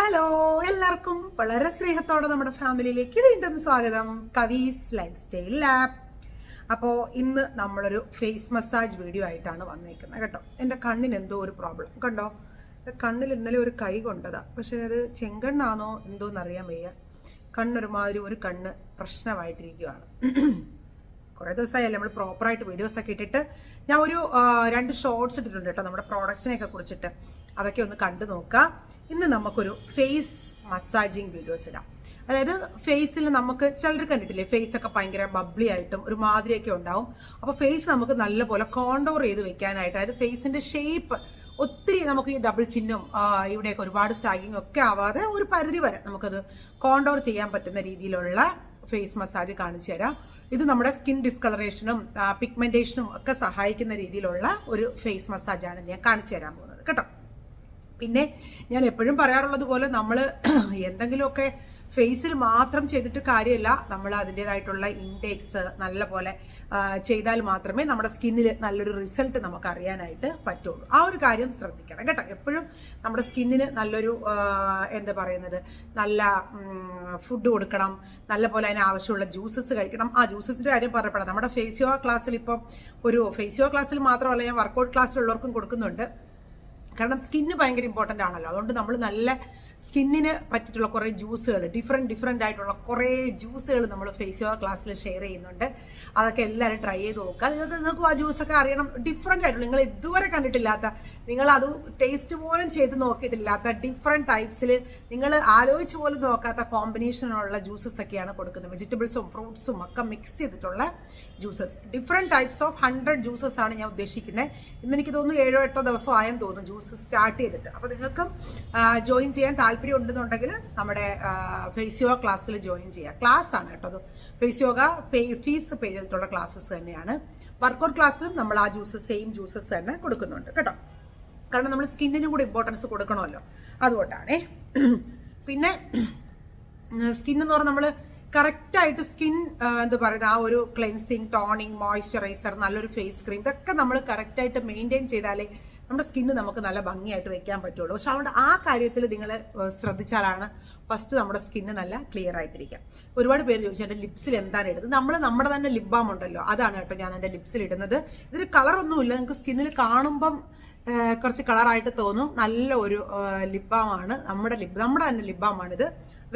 Hello എല്ലാവർക്കും വളരെ സ്നേഹത്തോടെ നമ്മുടെ ഫാമിലിയിലേക്ക് വീണ്ടും സ്വാഗതം. കവീസ് ലൈഫ് സ്റ്റൈൽ ലാബ് അപ്പോൾ ഇന്ന് നമ്മളൊരു ഫേസ് മസാജ് വീഡിയോ ആയിട്ടാണ് വന്നേക്കുന്നത് കേട്ടോ. എന്റെ കണ്ണിന് എന്തോ ഒരു പ്രോബ്ലം കണ്ടോ? കണ്ണിൽ ഇന്നലെ ഒരു കൈ കൊണ്ടതാ. പക്ഷേ അത് ചെങ്കണ്ണാണോ എന്തോന്ന് അറിയാൻ വയ്യ. കണ്ണൊരുമാതിരി ഒരു കണ്ണ് പ്രശ്നമായിട്ടിരിക്കുകയാണ് കുറേ ദിവസമായല്ലേ നമ്മൾ പ്രോപ്പറായിട്ട് വീഡിയോസൊക്കെ ഇട്ടിട്ട്. ഞാൻ ഒരു രണ്ട് ഷോർട്സ് ഇട്ടിട്ടുണ്ട് കേട്ടോ നമ്മുടെ പ്രോഡക്ട്സിനെയൊക്കെ കുറിച്ചിട്ട്. അതൊക്കെ ഒന്ന് കണ്ടു നോക്കുക ഇന്ന് നമുക്കൊരു ഫേസ് മസാജിങ് വീഡിയോസ് ഇടാം. അതായത് ഫേസിൽ നമുക്ക് ചിലർ കണ്ടിട്ടില്ലേ ഫേസ് ഒക്കെ ഭയങ്കര ബബ്ലി ആയിട്ടും ഒരു മാതിരിയൊക്കെ ഉണ്ടാവും. അപ്പോൾ ഫേസ് നമുക്ക് നല്ലപോലെ കോണ്ടോർ ചെയ്ത് വെക്കാനായിട്ട് അതായത് ഫേസിന്റെ ഷേപ്പ് ഒത്തിരി നമുക്ക് ഈ ഡബിൾ ചിന്നും ഇവിടെയൊക്കെ ഒരുപാട് സ്റ്റാഗിങ് ഒക്കെ ആവാതെ ഒരു പരിധി വരെ നമുക്കത് കോണ്ടോർ ചെയ്യാൻ പറ്റുന്ന രീതിയിലുള്ള ഫേസ് മസാജ് കാണിച്ചു തരാം. ഇത് നമ്മുടെ സ്കിൻ ഡിസ്കളറേഷനും പിഗ്മെന്റേഷനും ഒക്കെ സഹായിക്കുന്ന രീതിയിലുള്ള ഒരു ഫേസ് മസാജാണ് ഞാൻ കാണിച്ചു തരാൻ പോകുന്നത്. കേട്ടോ? പിന്നെ ഞാൻ എപ്പോഴും പറയാറുള്ളത് പോലെ നമ്മൾ എന്തെങ്കിലുമൊക്കെ ഫേസിൽ മാത്രം ചെയ്തിട്ട് കാര്യമില്ല നമ്മൾ അതിന്റെതായിട്ടുള്ള ഇൻടേക്സ് നല്ല പോലെ ചെയ്താൽ മാത്രമേ നമ്മുടെ സ്കിന്നിൽ നല്ലൊരു റിസൾട്ട് നമുക്ക് അറിയാനായിട്ട് പറ്റുള്ളൂ. ആ ഒരു കാര്യം ശ്രദ്ധിക്കണം കേട്ടോ. എപ്പോഴും നമ്മുടെ സ്കിന്നിന് നല്ലൊരു എന്താ പറയുന്നത് നല്ല ഫുഡ് കൊടുക്കണം. നല്ല പോലെ അതിന് ആവശ്യമുള്ള ജ്യൂസസ് കഴിക്കണം. ആ ജ്യൂസസിന്റെ കാര്യം പറയപ്പെടാം. നമ്മുടെ ഫേസിയോ ക്ലാസ്സിൽ ഇപ്പം ഒരു ഫേസിയോ ക്ലാസ്സിൽ മാത്രമല്ല ഞാൻ വർക്കൗട്ട് ക്ലാസ്സിലുള്ളവർക്കും കൊടുക്കുന്നുണ്ട്. കാരണം സ്കിന്ന് ഭയങ്കര ഇമ്പോർട്ടന്റ് ആണല്ലോ. അതുകൊണ്ട് നമ്മൾ നല്ല സ്കിന്നിന് പറ്റിയിട്ടുള്ള കുറേ ജ്യൂസുകൾ ഡിഫറെന്റ് ഡിഫറെന്റ് ആയിട്ടുള്ള കുറേ ജ്യൂസുകൾ നമ്മൾ ഫേസ് യോഗ ക്ലാസ്സിൽ ഷെയർ ചെയ്യുന്നുണ്ട്. അതൊക്കെ എല്ലാവരും ട്രൈ ചെയ്ത് നോക്കുക. നിങ്ങൾക്ക് നിങ്ങൾക്ക് ആ ജ്യൂസൊക്കെ അറിയണം. ഡിഫറെന്റ് ആയിട്ടുള്ള നിങ്ങൾ ഇതുവരെ കണ്ടിട്ടില്ലാത്ത നിങ്ങൾ അത് ടേസ്റ്റ് പോലും ചെയ്ത് നോക്കിയിട്ടില്ലാത്ത ഡിഫറെന്റ് ടൈപ്സിൽ നിങ്ങൾ ആലോചിച്ച് പോലും നോക്കാത്ത കോമ്പിനേഷനുള്ള ജ്യൂസസ് ഒക്കെയാണ് കൊടുക്കുന്നത്. വെജിറ്റബിൾസും ഫ്രൂട്ട്സും ഒക്കെ മിക്സ് ചെയ്തിട്ടുള്ള juices different types of hundred juices ആണ് ഞാൻ ഉദ്ദേശിക്കുന്നത് ഇന്ന് എനിക്ക് തോന്നുന്നു ഏഴോ എട്ടോ ദിവസം ആയെന്ന് തോന്നുന്നു ജ്യൂസ് സ്റ്റാർട്ട് ചെയ്തിട്ട്. അപ്പോൾ നിങ്ങൾക്കും ജോയിൻ ചെയ്യാൻ താല്പര്യം ഉണ്ടെന്നുണ്ടെങ്കിൽ നമ്മുടെ യോഗ ക്ലാസ്സിൽ ജോയിൻ ചെയ്യുക ക്ലാസ് ആണ് കേട്ടോ അത്. ഫേസിയോഗ പേ ഫീസ് പേ ചെയ്തിട്ടുള്ള ക്ലാസ്സസ് തന്നെയാണ്. വർക്കൗട്ട് ക്ലാസ്സിലും നമ്മൾ ആ ജ്യൂസസ് സെയിം ജ്യൂസസ് തന്നെ കൊടുക്കുന്നുണ്ട്. കേട്ടോ? കാരണം നമ്മൾ സ്കിന്നിന് കൂടെ ഇമ്പോർട്ടൻസ് കൊടുക്കണമല്ലോ. അതുകൊണ്ടാണേ. പിന്നെ സ്കിൻ എന്ന് പറഞ്ഞാൽ നമ്മൾ കറക്റ്റായിട്ട് സ്കിൻ എന്താ പറയുക ആ ഒരു ക്ലെൻസിങ് ടോണിങ് മോയ്സ്ചറൈസർ നല്ലൊരു ഫേസ് ക്രീം ഇതൊക്കെ നമ്മൾ കറക്റ്റായിട്ട് മെയിന്റെയിൻ ചെയ്താലേ നമ്മുടെ സ്കിന്ന് നമുക്ക് നല്ല ഭംഗിയായിട്ട് വെക്കാൻ പറ്റുള്ളൂ. പക്ഷെ അതുകൊണ്ട് ആ കാര്യത്തിൽ നിങ്ങൾ ശ്രദ്ധിച്ചാലാണ് ഫസ്റ്റ് നമ്മുടെ സ്കിന്ന് നല്ല ക്ലിയർ ആയിട്ടിരിക്കുക. ഒരുപാട് പേര് ചോദിച്ചു എന്റെ ലിപ്സിൽ എന്താണ് ഇടുന്നത്? നമ്മൾ നമ്മുടെ തന്നെ ലിപ് ബാം ഉണ്ടല്ലോ അതാണ് കേട്ടോ ഞാൻ എന്റെ ലിപ്സിൽ ഇടുന്നത്. ഇതിന് കളറൊന്നുമില്ല നിങ്ങൾക്ക് സ്കിന്നിൽ കാണുമ്പം കുറച്ച് കളറായിട്ട് തോന്നും. നല്ല ഒരു ലിബാമാണ് നമ്മുടെ ലിബ് നമ്മുടെ തന്നെ ലിബാമാണിത്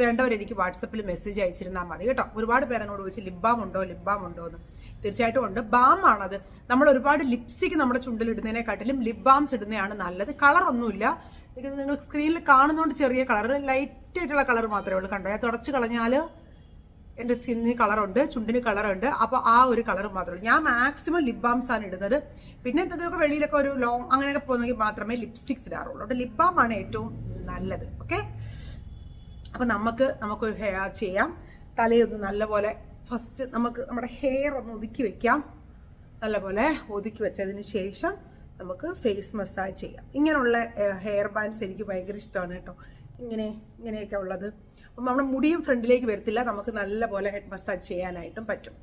വേണ്ടവർ എനിക്ക് വാട്സപ്പിൽ മെസ്സേജ് അയച്ചിരുന്നാൽ മതി കേട്ടോ. ഒരുപാട് പേര് എന്നോട് ചോദിച്ചു ലിബാം ഉണ്ടോ ലിബാം ഉണ്ടോ എന്ന്. തീർച്ചയായിട്ടും ഉണ്ട്. ബാം ആണത് നമ്മൾ ഒരുപാട് ലിപ്സ്റ്റിക് നമ്മുടെ ചുണ്ടിൽ ഇടുന്നതിനെക്കാട്ടിലും ലിപ് ബാംസ് ഇടുന്നതാണ് നല്ലത്. കളറൊന്നുമില്ല. ഇത് നിങ്ങൾ സ്ക്രീനിൽ കാണുന്നതുകൊണ്ട് ചെറിയ കളർ ലൈറ്റ് ആയിട്ടുള്ള കളർ മാത്രമേ ഉള്ളൂ കണ്ടോ? തുടച്ച് കളഞ്ഞാൽ എന്റെ സ്കിന്നിന് കളറുണ്ട് ചുണ്ടിന് കളറുണ്ട്. അപ്പോൾ ആ ഒരു കളർ മാത്രമേ ഞാൻ മാക്സിമം ലിപ് ബാംസ് ആണ് ഇടുന്നത്. പിന്നെ എന്തെങ്കിലുമൊക്കെ വെളിയിലൊക്കെ ഒരു ലോങ് അങ്ങനെയൊക്കെ പോകുന്നെങ്കിൽ മാത്രമേ ലിപ്സ്റ്റിക്സ് ഇടാറുള്ളൂ. അതുകൊണ്ട് ലിപ് ബാം ആണ് ഏറ്റവും നല്ലത്. ഓക്കെ അപ്പം നമുക്ക് നമുക്കൊരു ഹെയർ ചെയ്യാം. തലയൊന്ന് നല്ലപോലെ ഫസ്റ്റ് നമുക്ക് നമ്മുടെ ഹെയർ ഒന്ന് ഒതുക്കി വെക്കാം. നല്ലപോലെ ഒതുക്കി വെച്ചതിന് ശേഷം നമുക്ക് ഫേസ് മസാജ് ചെയ്യാം. ഇങ്ങനെയുള്ള ഹെയർ ബാൻഡ്സ് എനിക്ക് ഭയങ്കര ഇഷ്ടമാണ് കേട്ടോ. ഇങ്ങനെ ഇങ്ങനെയൊക്കെ ഉള്ളത്. അപ്പം നമ്മുടെ മുടിയും ഫ്രണ്ടിലേക്ക് വരത്തില്ല. നമുക്ക് നല്ലപോലെ ഹെഡ് മസാജ് ചെയ്യാനായിട്ടും പറ്റും.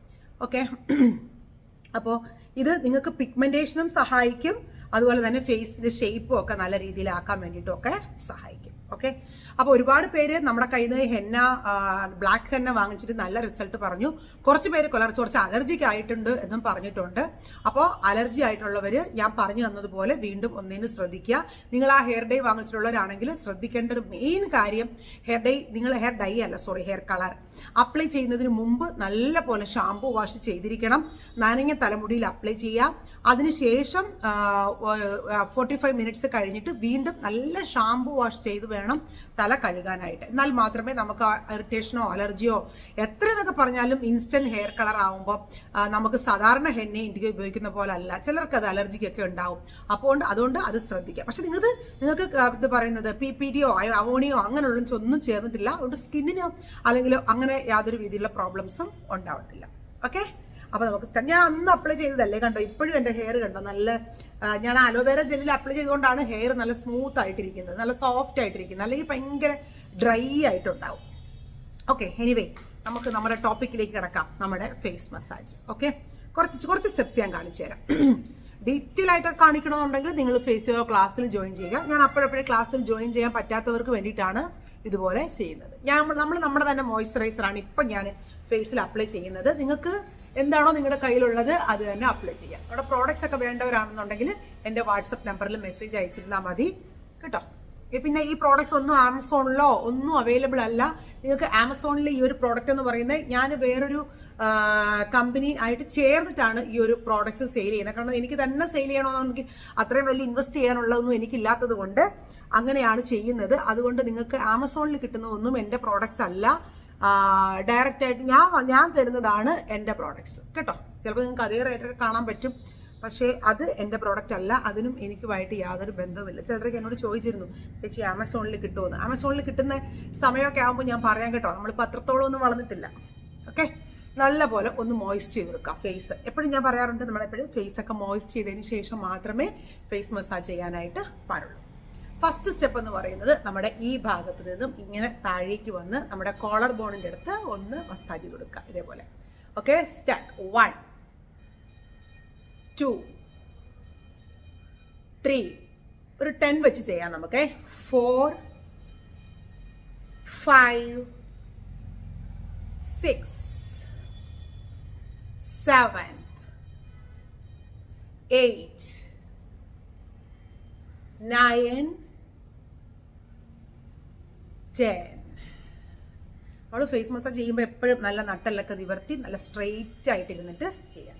ഓക്കെ അപ്പോൾ ഇത് നിങ്ങൾക്ക് പിഗ്മെന്റേഷനും സഹായിക്കും. അതുപോലെ തന്നെ ഫേസിന്റെ ഷേപ്പും ഒക്കെ നല്ല രീതിയിലാക്കാൻ വേണ്ടിയിട്ടും ഒക്കെ സഹായിക്കും. ഓക്കെ അപ്പോൾ ഒരുപാട് പേര് നമ്മുടെ കയ്യിൽ നിന്ന് ഹെന്ന ബ്ലാക്ക് ഹെന്ന വാങ്ങിച്ചിട്ട് നല്ല റിസൾട്ട് പറഞ്ഞു. കുറച്ച് പേര് കുറച്ച് കുറച്ച് അലർജിക്ക് ആയിട്ടുണ്ട് എന്നും പറഞ്ഞിട്ടുണ്ട്. അപ്പോൾ അലർജി ആയിട്ടുള്ളവർ ഞാൻ പറഞ്ഞു തന്നതുപോലെ വീണ്ടും ഒന്നിനു ശ്രദ്ധിക്കുക. നിങ്ങൾ ആ ഹെയർ ഡൈ വാങ്ങിച്ചിട്ടുള്ളവരാണെങ്കിൽ ശ്രദ്ധിക്കേണ്ട ഒരു മെയിൻ കാര്യം ഹെയർ ഡൈ നിങ്ങൾ ഹെയർ ഡൈ അല്ല സോറി ഹെയർ കളർ അപ്ലൈ ചെയ്യുന്നതിന് മുമ്പ് നല്ല പോലെ ഷാമ്പു വാഷ് ചെയ്തിരിക്കണം. നനഞ്ഞ തലമുടിയിൽ അപ്ലൈ ചെയ്യുക. അതിനുശേഷം ഫോർട്ടി ഫൈവ് മിനിറ്റ്സ് കഴിഞ്ഞിട്ട് വീണ്ടും നല്ല ഷാമ്പു വാഷ് ചെയ്ത് വേണം തല കഴുകാനായിട്ട്. എന്നാൽ മാത്രമേ നമുക്ക് ഇറിറ്റേഷനോ അലർജിയോ എത്ര എന്നൊക്കെ പറഞ്ഞാലും ഇൻസ്റ്റന്റ് ഹെയർ കളർ ആവുമ്പോൾ നമുക്ക് സാധാരണ ഹെന്നെ ഇന്ത്യയ്ക്ക് ഉപയോഗിക്കുന്ന പോലെ അല്ല ചിലർക്ക് അത് അലർജിക്കൊക്കെ ഉണ്ടാവും. അപ്പോൾ അതുകൊണ്ട് അത് ശ്രദ്ധിക്കാം. പക്ഷെ നിങ്ങൾക്ക് നിങ്ങൾക്ക് ഇത് പറയുന്നത് പി പി ഡിയോ അവോണിയോ അങ്ങനെയുള്ള ഒന്നും ചേർന്നിട്ടില്ല. അതുകൊണ്ട് സ്കിന്നിനോ അല്ലെങ്കിൽ അങ്ങനെ യാതൊരു രീതിയിലുള്ള പ്രോബ്ലംസും ഉണ്ടാവത്തില്ല. ഓക്കെ അപ്പൊ നമുക്ക്. ഞാൻ അന്ന് അപ്ലൈ ചെയ്തതല്ലേ കണ്ടോ? ഇപ്പോഴും എന്റെ ഹെയർ കണ്ടോ? നല്ല ഞാൻ അലോവേര ജെല്ലിൽ അപ്ലൈ ചെയ്തുകൊണ്ടാണ് ഹെയർ നല്ല സ്മൂത്ത് ആയിട്ടിരിക്കുന്നത്. നല്ല സോഫ്റ്റ് ആയിട്ടിരിക്കുന്നത്. അല്ലെങ്കിൽ ഭയങ്കര ഡ്രൈ ആയിട്ടുണ്ടാവും. ഓക്കെ എനിവേ നമുക്ക് നമ്മുടെ ടോപ്പിക്കിലേക്ക് കിടക്കാം. നമ്മുടെ ഫേസ് മസാജ് ഓക്കെ കുറച്ച് കുറച്ച് സ്റ്റെപ്സ് ഞാൻ കാണിച്ചു തരാം. ഡീറ്റെയിൽ ആയിട്ട് കാണിക്കണമെന്നുണ്ടെങ്കിൽ നിങ്ങൾ ഫേസ് ക്ലാസ്സിൽ ജോയിൻ ചെയ്യുക. ഞാൻ അപ്പോഴപ്പോഴേ ക്ലാസ്സിൽ ജോയിൻ ചെയ്യാൻ പറ്റാത്തവർക്ക് വേണ്ടിയിട്ടാണ് ഇതുപോലെ ചെയ്യുന്നത്. ഞാൻ നമ്മൾ നമ്മുടെ തന്നെ മോയ്സ്ചറൈസറാണ് ഇപ്പം ഞാൻ ഫേസിൽ അപ്ലൈ ചെയ്യുന്നത്. നിങ്ങൾക്ക് എന്താണോ നിങ്ങളുടെ കയ്യിലുള്ളത് അത് തന്നെ അപ്ലൈ ചെയ്യാം. അവിടെ പ്രോഡക്റ്റ്സ് ഒക്കെ വേണ്ടവരാണെന്നുണ്ടെങ്കിൽ എന്റെ വാട്സപ്പ് നമ്പറിൽ മെസ്സേജ് അയച്ചിരുന്നാൽ മതി. കേട്ടോ? പിന്നെ ഈ പ്രോഡക്റ്റ്സ് ഒന്നും ആമസോണിലോ ഒന്നും അവൈലബിൾ അല്ല. നിങ്ങൾക്ക് ആമസോണിൽ ഈ ഒരു പ്രോഡക്റ്റ് എന്ന് പറയുന്നത് ഞാൻ വേറൊരു കമ്പനി ആയിട്ട് ചേർന്നിട്ടാണ് ഈ ഒരു പ്രോഡക്ട്സ് സെയിൽ ചെയ്യുന്നത്. കാരണം എനിക്ക് തന്നെ സെയിൽ ചെയ്യണമെന്ന് എനിക്ക് അത്രയും വലിയ ഇൻവെസ്റ്റ് ചെയ്യാനുള്ളതൊന്നും എനിക്കില്ലാത്തത് കൊണ്ട് അങ്ങനെയാണ് ചെയ്യുന്നത്. അതുകൊണ്ട് നിങ്ങൾക്ക് ആമസോണിൽ കിട്ടുന്ന ഒന്നും എന്റെ പ്രോഡക്ട്സ് അല്ല. ഡയറക്റ്റ് ആയിട്ട് ഞാൻ ഞാൻ തരുന്നതാണ് എന്റെ പ്രോഡക്ട്സ് കേട്ടോ? ചിലപ്പോൾ നിങ്ങൾക്ക് അതേ റേറ്റൊക്കെ കാണാൻ പറ്റും. പക്ഷേ അത് എന്റെ പ്രോഡക്റ്റ് അല്ല. അതിനും എനിക്കുമായിട്ട് യാതൊരു ബന്ധവുമില്ല. ചിലരൊക്കെ എന്നോട് ചോദിച്ചിരുന്നു ചേച്ചി ആമസോണിൽ കിട്ടുമെന്ന് ആമസോണിൽ കിട്ടുന്ന സമയമൊക്കെ ആകുമ്പോൾ ഞാൻ പറയാം കേട്ടോ. നമ്മൾ പത്രത്തോളം ഒന്നും വളർന്നിട്ടില്ല. ഓക്കെ നല്ല പോലെ ഒന്ന് മോയിസ്റ്റ് ചെയ്ത് കൊടുക്കുക ഫേസ് എപ്പോഴും ഞാൻ പറയാറുണ്ട് നമ്മളെപ്പോഴും ഫേസ് ഒക്കെ മോയിസ്റ്റ് ചെയ്തതിന് ശേഷം മാത്രമേ ഫേസ് മസാജ് ചെയ്യാനായിട്ട് പാടുള്ളൂ. ഫസ്റ്റ് സ്റ്റെപ്പ് എന്ന് പറയുന്നത് നമ്മുടെ ഈ ഭാഗത്ത് നിന്നും ഇങ്ങനെ താഴേക്ക് വന്ന് നമ്മുടെ കോളർ ബോണിന്റെ അടുത്ത് ഒന്ന് മസാജ് കൊടുക്കുക ഇതേപോലെ. Okay start one two three ഒരു ടെൻ വെച്ച് ചെയ്യാം നമുക്ക്. Four five six seven eight nine നമ്മൾ ഫേസ് മസാജ് ചെയ്യുമ്പോൾ എപ്പോഴും നല്ല നട്ടെല്ലൊക്കെ നിവർത്തി നല്ല സ്ട്രെയിറ്റ് ആയിട്ട് ഇരുന്നിട്ട് ചെയ്യാം.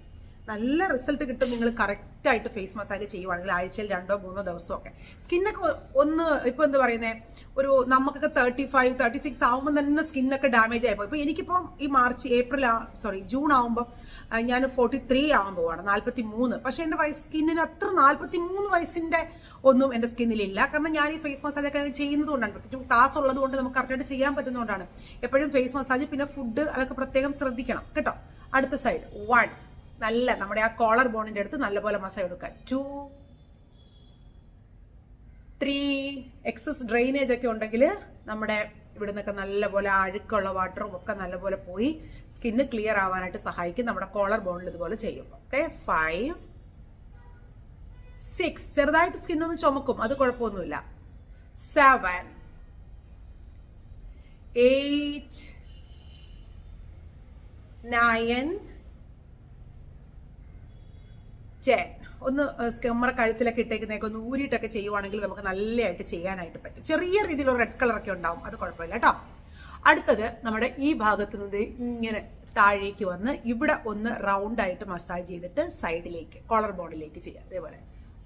നല്ല റിസൾട്ട് കിട്ടും നിങ്ങൾ കറക്റ്റായിട്ട് ഫേസ് മസാജ് ചെയ്യുവാണെങ്കിൽ ആഴ്ചയിൽ രണ്ടോ മൂന്നോ ദിവസമോ ഒക്കെ സ്കിന്നൊക്കെ ഒന്ന് ഇപ്പോൾ എന്താ പറയുന്നത് ഒരു നമുക്കൊക്കെ തേർട്ടി ഫൈവ് തേർട്ടി സിക്സ് ആകുമ്പോൾ തന്നെ സ്കിന്നൊക്കെ ഡാമേജ് ആയിപ്പോൾ ഇപ്പോൾ എനിക്കിപ്പോൾ ഈ മാർച്ച് ഏപ്രിൽ ആ സോറി ജൂൺ ആകുമ്പോൾ ഞാൻ ഫോർട്ടി ത്രീ ആവാൻ പോവാണ് നാൽപ്പത്തി മൂന്ന് പക്ഷേ എന്റെ വയസ്സ് സ്കിന്നിന് അത്ര നാൽപ്പത്തി മൂന്ന് വയസ്സിന്റെ ഒന്നും എന്റെ സ്കിന്നിലില്ല. കാരണം ഞാൻ ഈ ഫേസ് മസാജ് ഒക്കെ ചെയ്യുന്നത് കൊണ്ടാണ് പ്രത്യേകിച്ച് ക്ലാസ് ഉള്ളത് കൊണ്ട് നമുക്ക് കറക്റ്റായിട്ട് ചെയ്യാൻ പറ്റുന്നതുകൊണ്ടാണ്. എപ്പോഴും ഫേസ് മസാജ് പിന്നെ ഫുഡ് അതൊക്കെ പ്രത്യേകം ശ്രദ്ധിക്കണം. കേട്ടോ? അടുത്ത സൈഡ് വൺ നല്ല നമ്മുടെ ആ കോളർ ബോണിന്റെ അടുത്ത് നല്ലപോലെ മസാജ് കൊടുക്കുക. ടു ത്രീ എക്സസ് ഡ്രെയിനേജ് ഒക്കെ ഉണ്ടെങ്കിൽ നമ്മുടെ ഇവിടെ നിന്നൊക്കെ നല്ലപോലെ അഴുക്കുള്ള വാട്ടറും ഒക്കെ നല്ലപോലെ പോയി സ്കിന്ന് ക്ലിയർ ആവാനായിട്ട് സഹായിക്കും. നമ്മുടെ കോളർ ബോണിൽ ഇതുപോലെ ചെയ്യും. ഓക്കെ ഫൈവ് സിക്സ് ചെറുതായിട്ട് സ്കിൻ ഒന്ന് ചുമക്കും. അത് കുഴപ്പമൊന്നുമില്ല. സെവൻ എയ്റ്റ് നയൻ ടെൻ ഒന്ന് നമ്മുടെ കഴുത്തിലൊക്കെ ഇട്ടേക്കുന്നതൊക്കെ ഒന്ന് ഊരിയിട്ടൊക്കെ ചെയ്യുവാണെങ്കിൽ നമുക്ക് നല്ലതായിട്ട് ചെയ്യാനായിട്ട് പറ്റും. ചെറിയ രീതിയിൽ ഒരു റെഡ് കളറൊക്കെ ഉണ്ടാവും. അത് കുഴപ്പമില്ല കേട്ടോ അടുത്തത് നമ്മുടെ ഈ ഭാഗത്ത് നിന്ന് ഇങ്ങനെ താഴേക്ക് വന്ന് ഇവിടെ ഒന്ന് റൗണ്ട് ആയിട്ട് മസാജ് ചെയ്തിട്ട് സൈഡിലേക്ക് കോളർ ബോണിലേക്ക് ചെയ്യാം. അതേപോലെ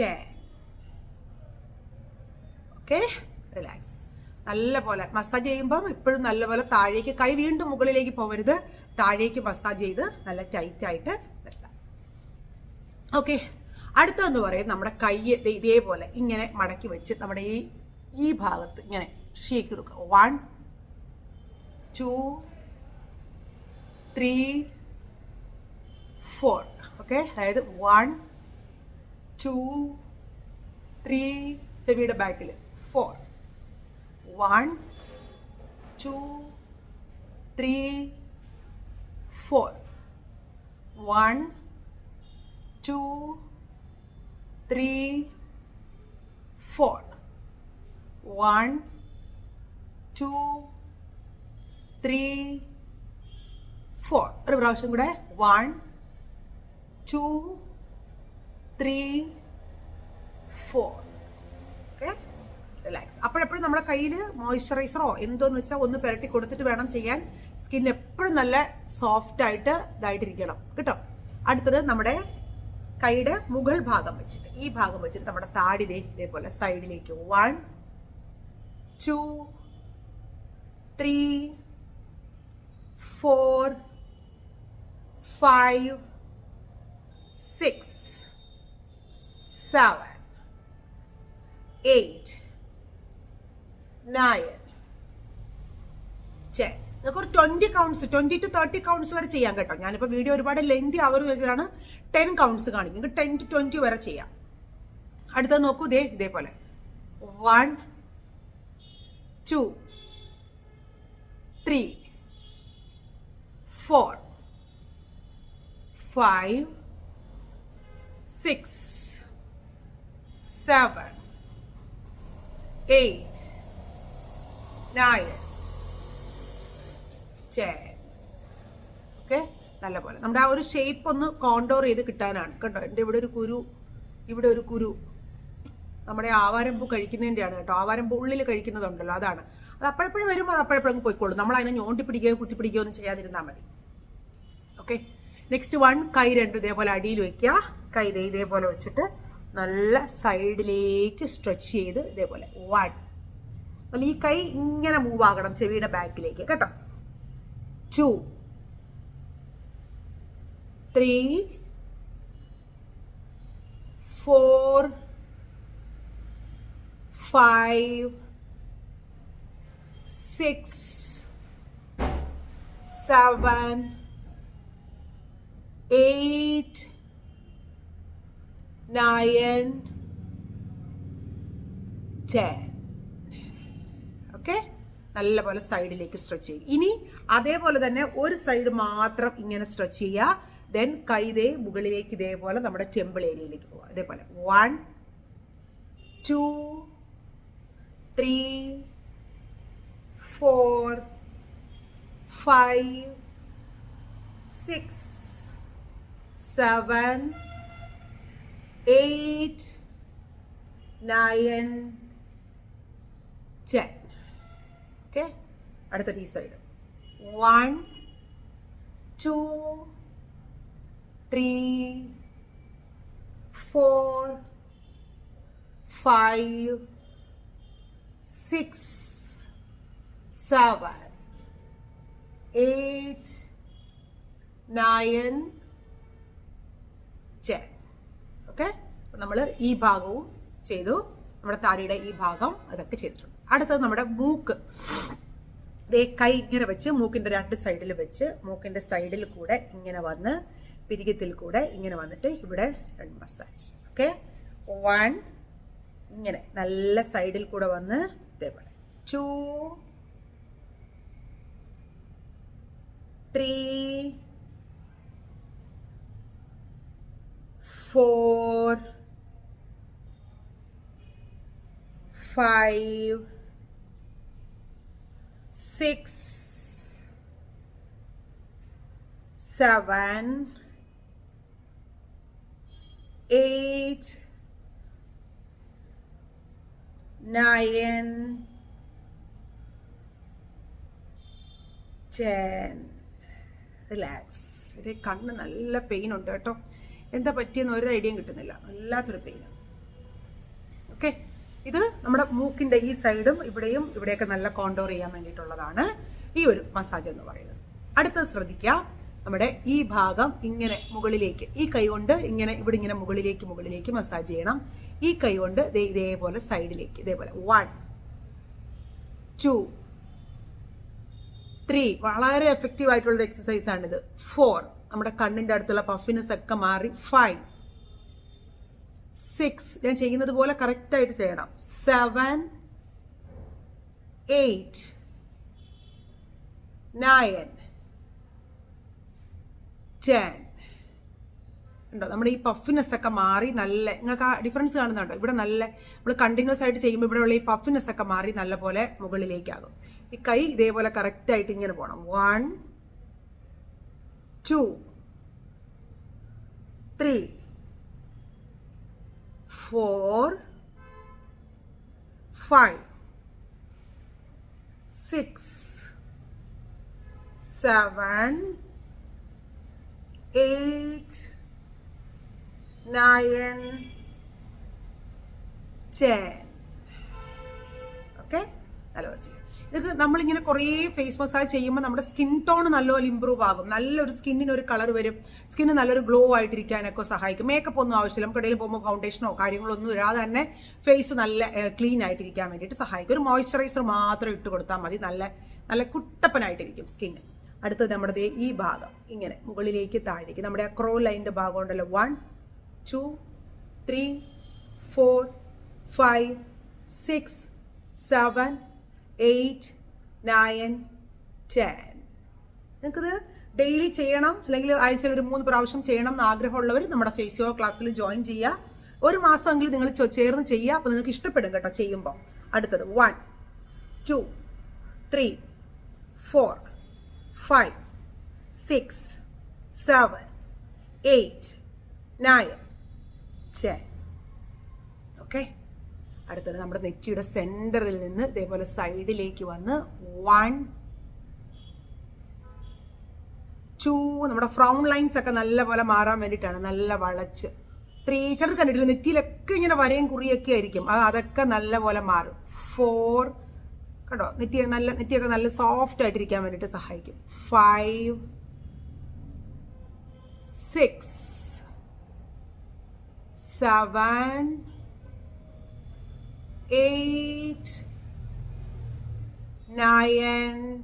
ten. Okay? Relax. നല്ല പോലെ മസാജ് ചെയ്യുമ്പം എപ്പോഴും നല്ലപോലെ താഴേക്ക് കൈ വീണ്ടും മുകളിലേക്ക് പോകരുത് താഴേക്ക് മസാജ് ചെയ്ത് നല്ല ടൈറ്റ് ആയിട്ട് നിർത്താം. ഓക്കെ? അടുത്തതെന്ന് പറയും നമ്മുടെ കൈ ഇതേപോലെ ഇങ്ങനെ മടക്കി വെച്ച് നമ്മുടെ ഈ ഈ ഭാഗത്ത് ഇങ്ങനെ ഷേക്ക് എടുക്കുക. One two three four okay? അതായത് വൺ ടു ത്രീ ചെവിയുടെ ബാക്കിൽ four one two three four one two three four one two three four ഒരു പ്രാവശ്യം കൂടെ. One two three four okay relax അപ്പോഴെപ്പോഴും നമ്മുടെ കയ്യിൽ മോയ്സ്ചറൈസറോ എന്തോന്ന് വെച്ചാൽ ഒന്ന് പുരട്ടി കൊടുത്തിട്ട് വേണം ചെയ്യാൻ. സ്കിൻ എപ്പോഴും നല്ല സോഫ്റ്റ് ആയിട്ട് ഇതായിട്ടിരിക്കണം. കേട്ടോ? അടുത്തത് നമ്മുടെ കൈയുടെ മുകൾ ഭാഗം വെച്ചിട്ട്. ഈ ഭാഗം വെച്ചിട്ട് നമ്മുടെ താടി ഇതേപോലെ സൈഡിലേക്ക് one two three four five six seven eight, nine, ten. നമുക്ക് ഒരു twenty counts twenty to thirty counts വരെ ചെയ്യാം കേട്ടോ. ഞാനിപ്പോൾ വീഡിയോ ഒരുപാട് ലെങ്തി അവർ വെച്ചിട്ടാണ് ടെൻ കൗണ്ട്സ് കാണിക്കുന്നത് ടെൻ ടു ട്വന്റി വരെ ചെയ്യാം. അടുത്തത് നോക്കൂ. ഇതേ ഇതേപോലെ. One two three four five six seven nine, ten. Okay? Okay നല്ലപോലെ. നമ്മുടെ ആ ഒരു ഷേപ്പ് ഒന്ന് കോണ്ടോർ ചെയ്ത് കിട്ടാനാണ്. കേട്ടോ എന്റെ ഇവിടെ ഒരു കുരു ഇവിടെ ഒരു കുരു. നമ്മുടെ ആവാരമ്പൂ കഴിക്കുന്നതിന്റെയാണ് കേട്ടോ. ആവാരമ്പൂ ഉള്ളിൽ കഴിക്കുന്നതുണ്ടല്ലോ അതാണ്. അത് അപ്പോഴപ്പോഴും വരുമ്പോൾ അത് അപ്പോഴപ്പോഴും പോയിക്കോളും. നമ്മൾ അതിനെ ഞോണ്ടി പിടിക്കുകയോ കുത്തി പിടിക്കുകയോ ഒന്നും ചെയ്യാതിരുന്നാൽ മതി. ഓക്കെ നെക്സ്റ്റ് വൺ കൈ രണ്ടും ഇതേപോലെ അടിയിൽ വയ്ക്കുക കൈ ഇതേപോലെ വെച്ചിട്ട് നല്ല സൈഡിലേക്ക് സ്ട്രെച്ച് ചെയ്ത് ഇതേപോലെ വൺ അല്ല ഈ കൈ ഇങ്ങനെ മൂവ് ആകണം ചെവിയുടെ ബാക്കിലേക്ക് കേട്ടോ? Two three four five six seven eight, nine, ten. Okay നല്ലപോലെ സൈഡിലേക്ക് സ്ട്രെച്ച് ചെയ്യും. ഇനി അതേപോലെ തന്നെ ഒരു സൈഡ് മാത്രം ഇങ്ങനെ സ്ട്രെച്ച് ചെയ്യുക ദെൻ കൈതേ മുകളിലേക്ക് ഇതേപോലെ നമ്മുടെ ടെമ്പിൾ ഏരിയയിലേക്ക് പോവുക അതേപോലെ one two three four five six seven, eight, nine, ten. Okay അടുത്ത ഈ side one two three four five six seven eight nine ten okay നമ്മൾ ഈ ഭാഗവും ചെയ്തു. നമ്മുടെ താടിയുടെ ഈ ഭാഗം അതൊക്കെ ചെയ്തിട്ടുണ്ട്. അടുത്തത് നമ്മുടെ മൂക്ക്. ദേ കൈ ഇങ്ങനെ വെച്ച് മൂക്കിന്റെ രണ്ട് സൈഡിൽ വെച്ച് മൂക്കിന്റെ സൈഡിൽ കൂടെ ഇങ്ങനെ വന്ന് പിരികത്തിൽ കൂടെ ഇങ്ങനെ വന്നിട്ട് ഇവിടെ രണ്ട് മസാജ് ഓക്കെ വൺ ഇങ്ങനെ നല്ല സൈഡിൽ കൂടെ വന്ന് ഇതേപോലെ. Two three four, five, six, seven, eight, nine, ten. Relax ഒരു കണ്ണ് നല്ല പെയിൻ ഉണ്ട് കേട്ടോ എന്താ പറ്റിയെന്ന് ഒരു ഐഡിയയും കിട്ടുന്നില്ല. വല്ലാത്തൊരു പെയിൻ ഓക്കെ ഇത് നമ്മുടെ മൂക്കിന്റെ ഈ സൈഡും ഇവിടെയും ഇവിടെയൊക്കെ നല്ല കോണ്ടോർ ചെയ്യാൻ വേണ്ടിയിട്ടുള്ളതാണ് ഈ ഒരു മസാജ് എന്ന് പറയുന്നത്. അടുത്തത് ശ്രദ്ധിക്കുക. നമ്മുടെ ഈ ഭാഗം ഇങ്ങനെ മുകളിലേക്ക് ഈ കൈ കൊണ്ട് ഇങ്ങനെ ഇവിടെ ഇങ്ങനെ മുകളിലേക്ക് മുകളിലേക്ക് മസാജ് ചെയ്യണം. ഈ കൈ കൊണ്ട് ഇതേപോലെ സൈഡിലേക്ക് ഇതേപോലെ. വൺ ടു ത്രീ വളരെ എഫക്റ്റീവ് ആയിട്ടുള്ള എക്സസൈസ് ആണിത്. ഫോർ നമ്മുടെ കണ്ണിന്റെ അടുത്തുള്ള പഫിനെസ് ഒക്കെ മാറി. ഫൈവ് സിക്സ് ഞാൻ ചെയ്യുന്നത് പോലെ കറക്റ്റായിട്ട് ചെയ്യണം. സെവൻ എയ്റ്റ് നയൻ ടെൻ ഉണ്ടോ നമ്മുടെ ഈ പഫിനെസ് ഒക്കെ മാറി നല്ല നിങ്ങൾക്ക് ആ ഡിഫറൻസ് കാണുന്നുണ്ടോ? ഇവിടെ നല്ല നമ്മൾ കണ്ടിന്യൂസ് ആയിട്ട് ചെയ്യുമ്പോൾ ഇവിടെ ഉള്ള ഈ പഫിനെസ് ഒക്കെ മാറി നല്ല പോലെ മുകളിലേക്കാകും. ഈ കൈ ഇതേപോലെ കറക്റ്റായിട്ട് ഇങ്ങനെ പോകണം one two, three, four, five, six, seven, eight, nine, ten. Okay, hello, dear. ഇത് നമ്മളിങ്ങനെ കുറേ ഫേസ് മസാജ് ചെയ്യുമ്പോൾ നമ്മുടെ സ്കിൻ ടോൺ നല്ലപോലെ ഇമ്പ്രൂവ് ആകും. നല്ലൊരു സ്കിന്നിന് ഒരു കളർ വരും. സ്കിന്ന് നല്ലൊരു ഗ്ലോ ആയിട്ടിരിക്കാനൊക്കെ സഹായിക്കും. മേക്കപ്പ് ഒന്നും ആവശ്യമില്ല. നമുക്ക് ഇടയിൽ പോകുമ്പോൾ ഫൗണ്ടേഷനോ കാര്യങ്ങളോ ഒന്നും ഇടാതെ തന്നെ ഫേസ് നല്ല ക്ലീൻ ആയിട്ടിരിക്കാൻ വേണ്ടിയിട്ട് സഹായിക്കും. ഒരു മോയ്സ്ചറൈസർ മാത്രം ഇട്ട് കൊടുത്താൽ മതി. നല്ല നല്ല കുട്ടപ്പനായിട്ടിരിക്കും സ്കിന്ന് അടുത്തത് നമ്മുടെ ഈ ഭാഗം. ഇങ്ങനെ മുകളിലേക്ക് താഴേക്ക്. നമ്മുടെ ആ ക്രോ ലൈന്റെ ഭാഗം ഉണ്ടല്ലോ. One two three four five six seven eight nine ten നിങ്ങൾക്കിത് ഡെയിലി ചെയ്യണം. അല്ലെങ്കിൽ ആഴ്ചയിൽ ഒരു മൂന്ന് പ്രാവശ്യം ചെയ്യണം എന്ന് ആഗ്രഹമുള്ളവർ നമ്മുടെ ഫേസ് യോഗ ക്ലാസ്സിൽ ജോയിൻ ചെയ്യുക. ഒരു മാസമെങ്കിലും നിങ്ങൾ ചേർന്ന് ചെയ്യുക. അപ്പോൾ നിങ്ങൾക്ക് ഇഷ്ടപ്പെടും കേട്ടോ ചെയ്യുമ്പോൾ. അടുത്തത് one two three four five six seven eight nine ten okay അടുത്തത് നമ്മുടെ നെറ്റിയുടെ സെന്ററിൽ നിന്ന് ഇതേപോലെ സൈഡിലേക്ക് വന്ന് വൺ ടു നമ്മുടെ ഫ്രൗൺ ലൈൻസ് ഒക്കെ നല്ലപോലെ മാറാൻ വേണ്ടിയിട്ടാണ് നല്ല വളച്ച്. ത്രീ ചിലർ കണ്ടിട്ടില്ല? നെറ്റിയിലൊക്കെ ഇങ്ങനെ വരയും കുറിയൊക്കെ ആയിരിക്കും. അത് അതൊക്കെ നല്ലപോലെ മാറും. ഫോർ കേട്ടോ നെറ്റി നല്ല നെറ്റിയൊക്കെ നല്ല സോഫ്റ്റ് ആയിട്ടിരിക്കാൻ വേണ്ടിയിട്ട് സഹായിക്കും. Five six seven eight, nine,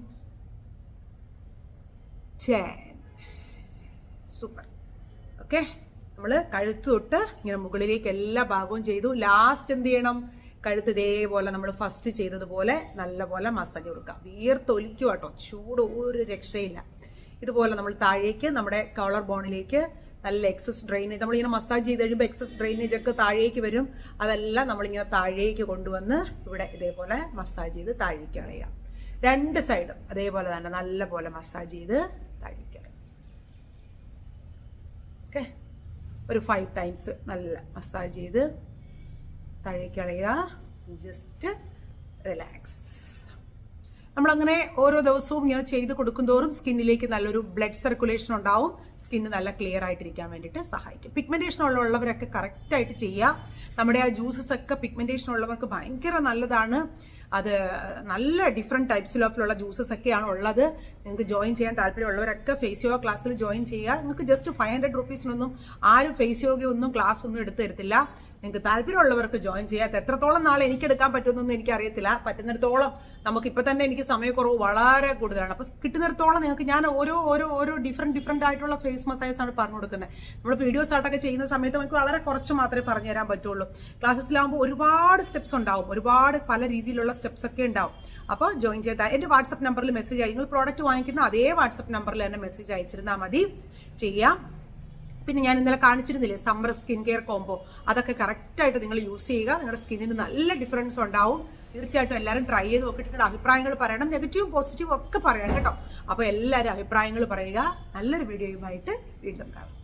ten. Super okay നമ്മൾ കഴുത്ത് തൊട്ട് ഇങ്ങനെ മുകളിലേക്ക് എല്ലാ ഭാഗവും ചെയ്തു. ലാസ്റ്റ് എന്ത് ചെയ്യണം? കഴുത്ത് ഇതേപോലെ നമ്മൾ ഫസ്റ്റ് ചെയ്തതുപോലെ നല്ലപോലെ മസാജ് കൊടുക്കുക. വീർത്തൊലിക്കുക കേട്ടോ ചൂട് ഒരു രക്ഷയില്ല. ഇതുപോലെ നമ്മൾ താഴേക്ക് നമ്മുടെ കോളർ ബോണിലേക്ക് നല്ല എക്സസ് ഡ്രെയിനേജ് നമ്മളിങ്ങനെ മസാജ് ചെയ്ത് കഴിയുമ്പോൾ എക്സസ് ഡ്രെയിനേജ് ഒക്കെ താഴേക്ക് വരും. അതെല്ലാം നമ്മളിങ്ങനെ താഴേക്ക് കൊണ്ടുവന്ന് ഇവിടെ ഇതേപോലെ മസാജ് ചെയ്ത് താഴേക്ക് കളയുക രണ്ട് സൈഡും അതേപോലെ തന്നെ നല്ല പോലെ മസാജ് ചെയ്ത് താഴേക്ക് ഓക്കെ ഒരു ഫൈവ് ടൈംസ് നല്ല മസാജ് ചെയ്ത് താഴേക്ക് കളയുക. ജസ്റ്റ് റിലാക്സ് നമ്മളങ്ങനെ ഓരോ ദിവസവും ഇങ്ങനെ ചെയ്ത് കൊടുക്കുന്തോറും സ്കിന്നിലേക്ക് നല്ലൊരു ബ്ലഡ് സർക്കുലേഷൻ ഉണ്ടാവും. സ്കിന്ന് നല്ല ക്ലിയർ ആയിട്ടിരിക്കാൻ വേണ്ടിയിട്ട് സഹായിക്കും. പിഗ്മെന്റേഷൻ ഉള്ളവരൊക്കെ കറക്റ്റായിട്ട് ചെയ്യുക. നമ്മുടെ ആ ജ്യൂസസ് ഒക്കെ പിഗ്മെന്റേഷൻ ഉള്ളവർക്ക് ഭയങ്കര നല്ലതാണ്. അത് നല്ല ഡിഫറെന്റ് ടൈപ്സിലുള്ള ജ്യൂസസ് ഒക്കെയാണ് ഉള്ളത്. നിങ്ങൾക്ക് ജോയിൻ ചെയ്യാൻ താല്പര്യമുള്ളവരൊക്കെ ഫേസ് യോഗ ക്ലാസ്സിൽ ജോയിൻ ചെയ്യുക. നിങ്ങൾക്ക് ജസ്റ്റ് ഫൈവ് ഹൺഡ്രഡ് റുപ്പീസിനൊന്നും ആരും ഫേസ് യോഗയൊന്നും ക്ലാസ് ഒന്നും എടുത്തു തരത്തില്ല. നിങ്ങൾക്ക് താല്പര്യമുള്ളവർക്ക് ജോയിൻ ചെയ്യാത്ത എത്രത്തോളം നാളെ എനിക്ക് എടുക്കാൻ പറ്റുമെന്നൊന്നും എനിക്കറിയത്തില്ല. പറ്റുന്നിടത്തോളം നമുക്ക് ഇപ്പൊ തന്നെ എനിക്ക് സമയക്കുറവ് വളരെ കൂടുതലാണ്. അപ്പൊ കിട്ടുന്നിടത്തോളം നിങ്ങൾക്ക് ഞാൻ ഓരോ ഓരോ ഓരോ ഡിഫറെന്റ് ഡിഫറെന്റ് ആയിട്ടുള്ള ഫേസ് മസാജസ് ആണ് പറഞ്ഞു കൊടുക്കുന്നത് നമ്മൾ വീഡിയോ സ്റ്റാർട്ടൊക്കെ ചെയ്യുന്ന സമയത്ത് നമുക്ക് വളരെ കുറച്ച് മാത്രമേ പറഞ്ഞു തരാൻ പറ്റുള്ളൂ. ക്ലാസ്സിലാകുമ്പോൾ ഒരുപാട് സ്റ്റെപ്സ് ഉണ്ടാവും. ഒരുപാട് പല രീതിയിലുള്ള സ്റ്റെപ്സ് ഒക്കെ ഉണ്ടാവും. അപ്പോൾ ജോയിൻ ചെയ്താൽ എന്റെ വാട്സപ്പ് നമ്പറിൽ മെസ്സേജ് അയക്കും നിങ്ങൾ പ്രോഡക്റ്റ് വാങ്ങിക്കുന്ന അതേ വാട്സപ്പ് നമ്പറിൽ തന്നെ മെസ്സേജ് അയച്ചിരുന്നാൽ മതി. ചെയ്യാം. പിന്നെ ഞാൻ ഇന്നലെ കാണിച്ചിരുന്നില്ലേ സമ്മർ സ്കിൻ കെയർ കോംബോ അതൊക്കെ കറക്റ്റായിട്ട് നിങ്ങൾ യൂസ് ചെയ്യുക. നിങ്ങളുടെ സ്കിന്നിന് നല്ല ഡിഫറൻസ് ഉണ്ടാവും. തീർച്ചയായിട്ടും എല്ലാവരും ട്രൈ ചെയ്ത് നോക്കിയിട്ട് നിങ്ങളുടെ അഭിപ്രായങ്ങൾ പറയണം. നെഗറ്റീവും പോസിറ്റീവും ഒക്കെ പറയാം കേട്ടോ. അപ്പോൾ എല്ലാവരും അഭിപ്രായങ്ങൾ പറയുക. നല്ലൊരു വീഡിയോയുമായിട്ട് വീണ്ടും കാണാം.